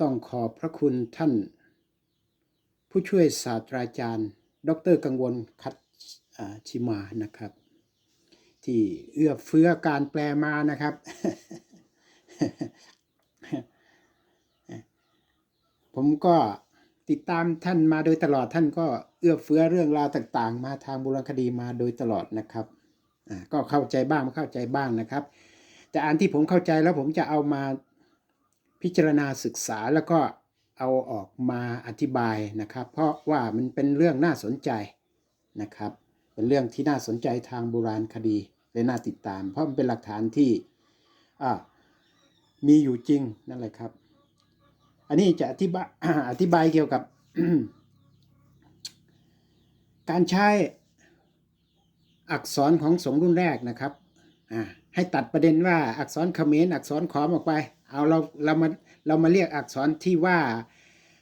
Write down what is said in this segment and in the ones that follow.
ต้องขอบพระคุณท่าน ผู้ช่วยศาสตราจารย์ ดรกังวลคัดอ่าชิมานะครับ ที่เอื้อเฟื้อการแปลมานะครับ ผมก็ติดตามท่านมาโดยตลอดท่านก็เอื้อเฟื้อเรื่องราวต่าง ๆ มาทางบุรณคดีมาโดยตลอดนะครับก็เข้าใจบ้างไม่เข้าใจบ้างนะครับ แต่อันที่ผมเข้าใจแล้วผมจะเอามา พิจารณาศึกษาแล้วก็เอาออกมาอธิบายนะครับ เพราะว่ามันเป็นเรื่องน่าสนใจนะครับ เป็นเรื่องที่น่าสนใจทางโบราณคดีและน่าติดตาม เพราะมันเป็นหลักฐานที่มีอยู่จริงนั่นแหละครับ อันนี้จะอธิบายอธิบายเกี่ยวกับ การใช้อักษรของสงรุ่นแรกนะครับ ให้ตัดประเด็นว่าอักษรเขมรอักษรขอมออกไป เอาเราเรามาเรามาเรียกอักษรที่ว่า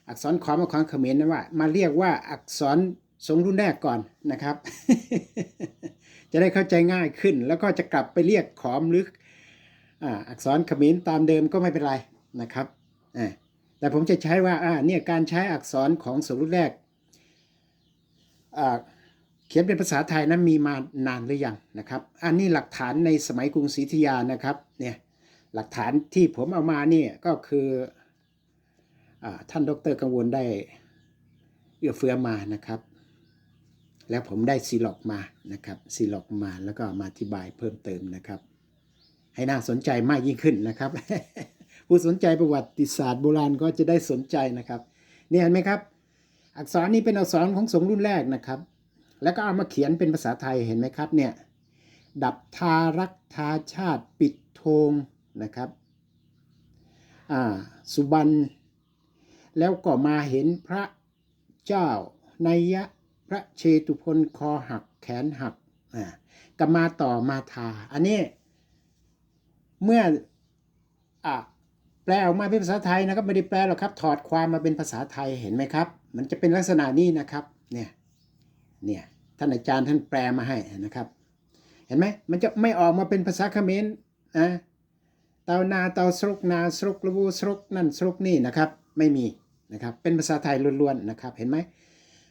อักษรขอมอักษรเขมรนั้นว่า มาเรียกว่าอักษรสงรุ่นแรกก่อนนะครับ จะได้เข้าใจง่ายขึ้น แล้วก็จะกลับไปเรียกขอมหรืออักษรเขมรตามเดิมก็ไม่เป็นไรนะครับแต่ผมจะใช้ว่าเนี่ยการใช้อักษรของสงรุ่นแรก ขียนเป็นภาษาไทยนั้นมีมานานหรือยังนะครับ อันนี้หลักฐานในสมัยกรุงศรีอยุธยานะครับเนี่ยหลักฐานที่ผมเอามาเนี่ยก็คืออท่านดรกังวลได้เอื้อเฟื้อมานะครับ แล้วผมได้ซีล็อกมานะครับซีล็อกมาแล้วก็มาอธิบายเพิ่มเติมนะครับ ให้น่าสนใจมากยิ่งขึ้นนะครับ ผู้สนใจประวัติศาสตร์โบราณก็จะได้สนใจนะครับนี่เห็นไหมครับ อักษรนี้เป็นอักษรของสงรุ่นแรกนะครับ แล้วก็เอามาเขียนเป็นภาษาไทยเห็นไหมครับเนี่ย ดับทารักทาชาติปิดโทงนะครับ อ่า สุบรรณ แล้วก็มาเห็นพระเจ้านัยยะพระเชตุพนคอหักแขนหัก อ่าก็มาต่อมาทา อันนี้ เมื่อ อ่าแปลออกมาเป็นภาษาไทยนะครับไม่ได้แปลหรอกครับ ถอดความมาเป็นภาษาไทยเห็นไหมครับ มันจะเป็นลักษณะนี้นะครับ เนี่ย เนี่ย ท่านอาจารย์ท่านแปลมาให้นะครับ เห็นไหมมันจะไม่ออกมาเป็นภาษาเขมรนะเตานาเตาสรุกนาสรุกระบูสรุกนั่นสรุกนี่นะครับ ไม่มีนะครับเป็นภาษาไทยล้วนๆนะครับเห็นไหม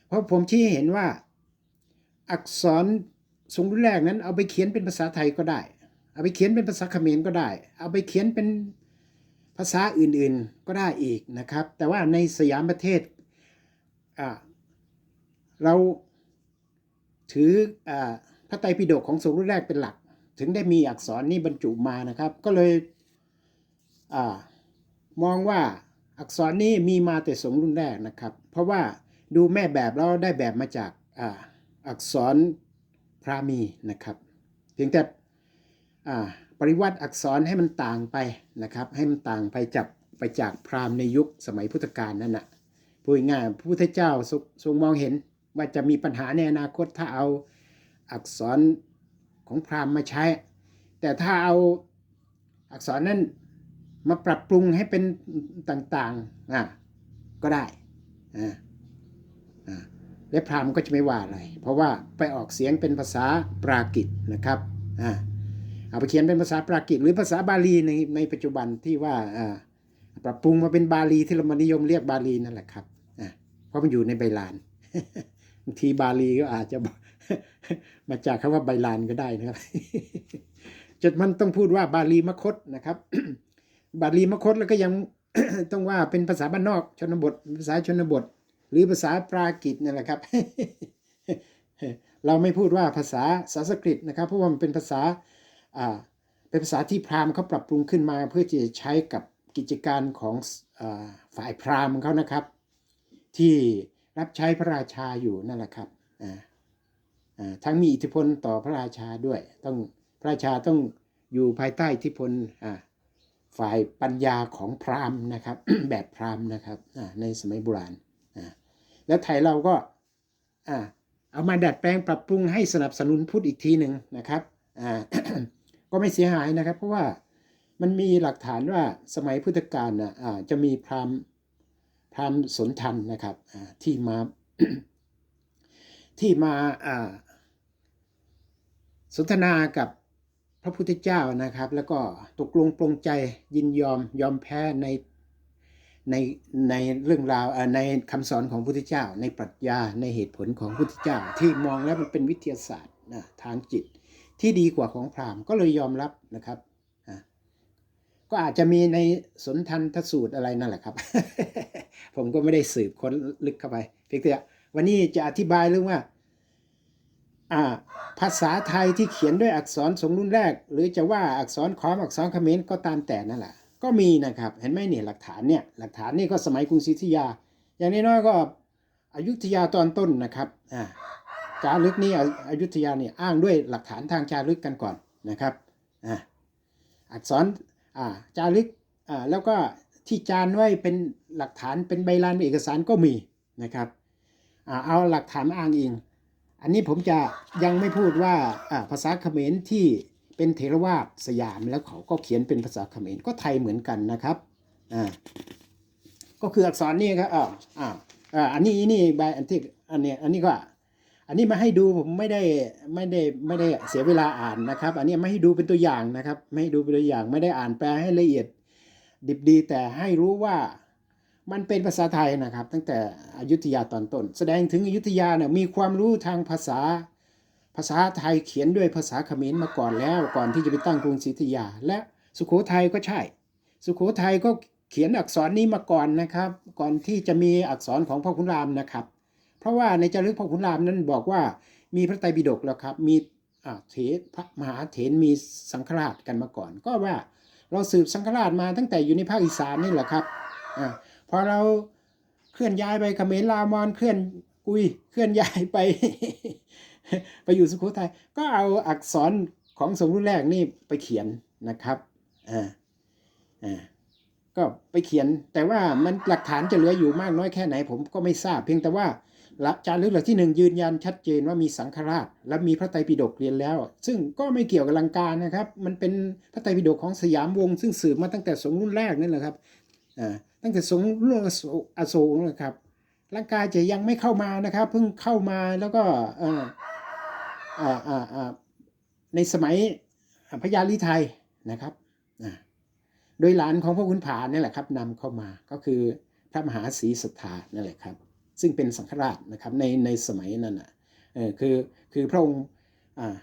เพราะผมชี้เห็นว่าอักษรทรงรุ่นแรกนั้นเอาไปเขียนเป็นภาษาไทยก็ได้ เอาไปเขียนเป็นภาษาเขมรก็ได้ เอาไปเขียนเป็นภาษาอื่นๆก็ได้อีกนะครับ แต่ว่าในสยามประเทศเรา ถืออาพระไตรปิฎกของสงฆ์รุ่นแรกเป็นหลัก ถึงได้มีอักษรนี้บรรจุมานะครับ ก็เลยอามองว่าอักษรนี้มีมาแต่สงฆ์รุ่นแรกนะครับ เพราะว่าดูแม่แบบแล้วได้แบบมาจากอาอักษรพราหมีนะครับ เพียงแต่อ่าปริวัติอักษรให้มันต่างไปนะครับ ให้มันต่างไปจากไปจากพราหมณ์ในยุคสมัยพุทธกาลนั่นนะพูดง่ายพระพุทธเจ้าทรงมองเห็น ว่าจะมีปัญหาในอนาคตถ้าเอาอักษรของพราหมณ์มาใช้ แต่ถ้าเอาอักษรนั้นมาปรับปรุงให้เป็นต่างๆอ่าก็ได้อ่าอ่าและพราหมณ์ก็จะไม่ว่าอะไร เพราะว่าไปออกเสียงเป็นภาษาปรากิตนะครับอ่าเอาไปเขียนเป็นภาษาปรากิตหรือภาษาบาลีในในปัจจุบันที่ว่าอ่าปรับปรุงมาเป็นบาลีที่เรามานิยมเรียกบาลีนั่นแหละครับอ่าเพราะมันอยู่ในใบลาน บางทีบาลีก็อาจจะมาจากคำว่าใบลานก็ได้นะครับจนมันต้องพูดว่าบาลีมคตนะครับ บาลีมคตแล้วก็ยังต้องว่าเป็นภาษาบ้านนอกชนบท ภาษาชนบท หรือภาษาปรากิตนั่แหละครับ เราไม่พูดว่าภาษาสันสกฤตนะครับ เพราะว่ามันเป็นภาษาอ่าเป็นภาษาที่พราหมณ์เขาปรับปรุงขึ้นมา เพื่อที่จะใช้กับกิจการของอฝ่ายพราหมณ์เขานะครับ ที่ รับใช้พระราชาอยู่นั่นแหละครับอ่าทั้งมีอิทธิพลต่อพระราชาด้วย ต้องพระราชาต้องอยู่ภายใต้อิทธิพลอ่าฝ่ายปัญญาของพราหมณ์นะครับ แบบพราหมณ์นะครับอ่าในสมัยโบราณอ่าแล้วไทยเราก็อ่าเอามาดัดแปลงปรับปรุงให้สนับสนุนพุทธอีกทีหนึ่งนะครับอ่าก็ไม่เสียหายนะครับ เพราะว่ามันมีหลักฐานว่าสมัยพุทธกาลนะอ่าจะมีพราหมณ์ พราหมณ์สนทันนะครับที่มาที่มาสนทนากับพระพุทธเจ้านะครับ แล้วก็ตกลงปรงใจยินยอมยอมแพ้ในในในเรื่องราวในคำสอนของพระพุทธเจ้า ในปรัชญาในเหตุผลของพระพุทธเจ้า ที่มองแล้วมันเป็นวิทยาศาสตร์นะทางจิตที่ดีกว่าของพราหมณ์ก็เลยยอมรับนะครับ ก็อาจจะมีในสนทันทสูตรอะไรนั่นแหละครับ ผมก็ไม่ได้สืบค้นลึกเข้าไปเพียงแต่วันนี้จะอธิบายเรื่องว่าอ่าภาษาไทยที่เขียนด้วยอักษรสงรุ่นแรก หรือจะว่าอักษรขอมอักษรเขมรก็ตามแต่นั่นแหละก็มีนะครับ เห็นไหมเนี่ยหลักฐานเนี่ยหลักฐานนี่ก็สมัยกรุงศรีอยุธยา อย่างน้อยๆก็อยุธยาตอนต้นนะครับอ่าจารึกนี่อยุธยาเนี่ยอ้างด้วยหลักฐานทางจารึกกันก่อนนะครับอ่าอักษร จารึกอ่าแล้วก็ที่จานไว้เป็นหลักฐานเป็นใบลานเป็นเอกสารก็มีนะครับอ่าเอาหลักฐานมาอ้างอิง อันนี้ผมจะยังไม่พูดว่าอ่าภาษาเขมรที่เป็นเทรวาสสยามแล้วเขาก็เขียนเป็นภาษาเขมรก็ไทยเหมือนกันนะครับอ่าก็คืออักษรนี่ครับอ่าอ่าอันนี้นี่ใบอันที่อันเนี้ยอันนี้ก็ อันนี้มาให้ดูผมไม่ได้ไม่ได้ไม่ได้เสียเวลาอ่านนะครับ อันนี้มาให้ดูเป็นตัวอย่างนะครับ ไม่ให้ดูเป็นตัวอย่างไม่ได้อ่านแปลให้ละเอียด ดิบดีแต่ให้รู้ว่ามันเป็นภาษาไทยนะครับ ตั้งแต่อยุธยาตอนต้น แสดงถึงอยุธยาเนี่ยมีความรู้ทางภาษาภาษาไทยเขียนด้วยภาษาเขมรมาก่อนแล้วก่อนที่จะไปตั้งกรุงศรีอยุธยา และสุโขทัยก็ใช่ สุโขทัยก็เขียนอักษรนี้มาก่อนนะครับ ก่อนที่จะมีอักษรของพ่อขุนรามนะครับ เพราะว่าในจารึกพ่อขุนรามนั้นบอกว่ามีพระไตรปิฎกแล้วครับ มีเถรพระมหาเถรมีสังฆราชกันมาก่อน ก็ว่าเราสืบสังฆราชมาตั้งแต่อยู่ในภาคอีสานนี่แหละครับอพอเราเคลื่อนย้ายไปเขมรลาวมอนเคลื่อนกุยเคลื่อนย้ายไป ไปอยู่สุโขทัยก็เอาอักษรของสมรุ่นแรกนี่ไปเขียนนะครับอ่าอ่าก็ไปเขียนแต่ว่ามันหลักฐานจะเหลืออยู่มากน้อยแค่ไหนผมก็ไม่ทราบเพียงแต่ว่า หลักจารึกหลักที่หนึ่งยืนยันชัดเจนว่ามีสังฆราช และมีพระไตรปิฎกเรียนแล้ว ซึ่งก็ไม่เกี่ยวกับลังกานะครับ มันเป็นพระไตรปิฎกของสยามวงศ์ซึ่งสืบมาตั้งแต่สงรุ่นแรกนั่นแหละครับตั้งแต่สงรุ่นอโศกนะครับลังกาจะยังไม่เข้ามานะครับ เพิ่งเข้ามาแล้วก็ในสมัยพญาลิไทยนะครับโดยหลานของพระคุณผานี่แหละครับนำเข้ามาก็คือพระมหาศรีสัทธานั่นแหละครับ ซึ่งเป็นสังฆราชนะครับในในสมัยนั้นอะเออคือคือพระองค์อ่า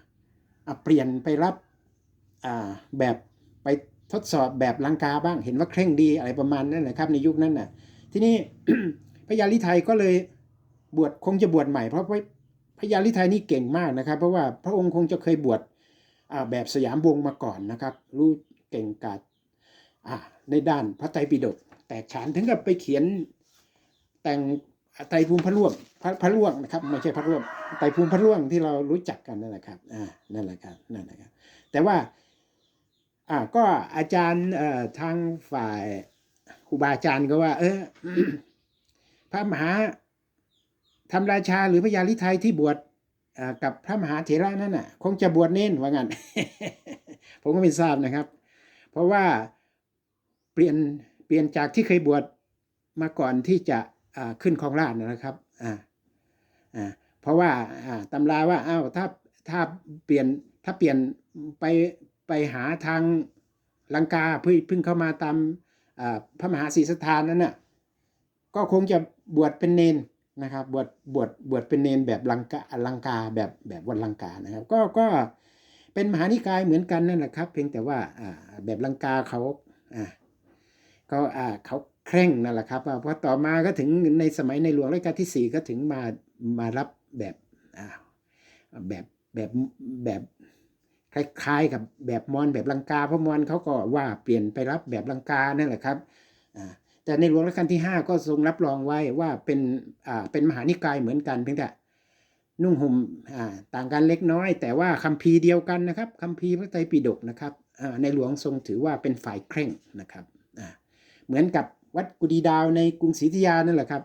อะเปลี่ยนไปรับอ่าแบบไปทดสอบแบบลังกาบ้างเห็นว่าเคร่งดีอะไรประมาณนั้นนะครับในยุคนั้นน่ะทีนี้พระยาลิไทยก็เลยบวชคงจะบวชใหม่เพราะว่าพระยาลิไทยนี่เก่งมากนะครับ เพราะว่าพระองค์คงจะเคยบวชอ่าแบบสยามวงมาก่อนนะครับ รู้เก่งกาจอ่าในด้านพระไตรปิฎกแตกฉานถึงกับไปเขียนแต่ง ไตรภูมิพระร่วงพระพระร่วงนะครับไม่ใช่พระร่วงไตรภูมิพระร่วงที่เรารู้จักกันนั่นแหละครับอ่านั่นแหละครับนั่นแหละครับแต่ว่าอ่าก็อาจารย์เอ่อทางฝ่ายครูบาอาจารย์ก็ว่า เออพระมหาธรรมราชาหรือพระยาลิไทยที่บวชอ่ากับพระมหาเถระนั่นน่ะ คงจะบวชเน้นว่างั้นผมก็ไม่ทราบนะครับ เพราะว่าเปลี่ยนเปลี่ยนจากที่เคยบวชมาก่อนที่จะ ขึ้นครองราชนะครับอ่าอ่าเพราะว่าอ่าตำราว่าอ้าวถ้าถ้าเปลี่ยนถ้าเปลี่ยนไปไปหาทางลังกาเพิ่งเพิ่งเข้ามาตามพระมหาศรีสถานนั้นน่ะก็คงจะบวชเป็นเนนนะครับบวชบวชบวชเป็นเนนแบบลังกาลังกาแบบแบบวันลังกานะครับ ก็ก็เป็นมหานิกายเหมือนกันนั่นแหละครับ เพียงแต่ว่าแบบลังกาเขาอ่าเขาอ่าเขา เคร่งนั่นแหละครับเพราะต่อมาก็ถึงในสมัยในหลวงรัชกาลที่สี่ก็ถึงมามารับแบบแบบแบบแบบคล้ายๆกับแบบมอญแบบลังกาเพราะมอญเขาก็ว่าเปลี่ยนไปรับแบบลังกานั่นแหละครับแต่ในหลวงรัชกาลที่ห้าก็ทรงรับรองไว้ว่าเป็นเป็นมหานิกายเหมือนกันเพียงแต่นุ่งห่มต่างกันเล็กน้อย แต่ว่าคัมภีร์เดียวกันนะครับคัมภีร์พระไตรปิฎกนะครับในหลวงทรงถือว่าเป็นฝ่ายเคร่งนะครับเหมือนกับ วัดกุดีดาวในกรุงศรีอยุธยานั่นแหละครับ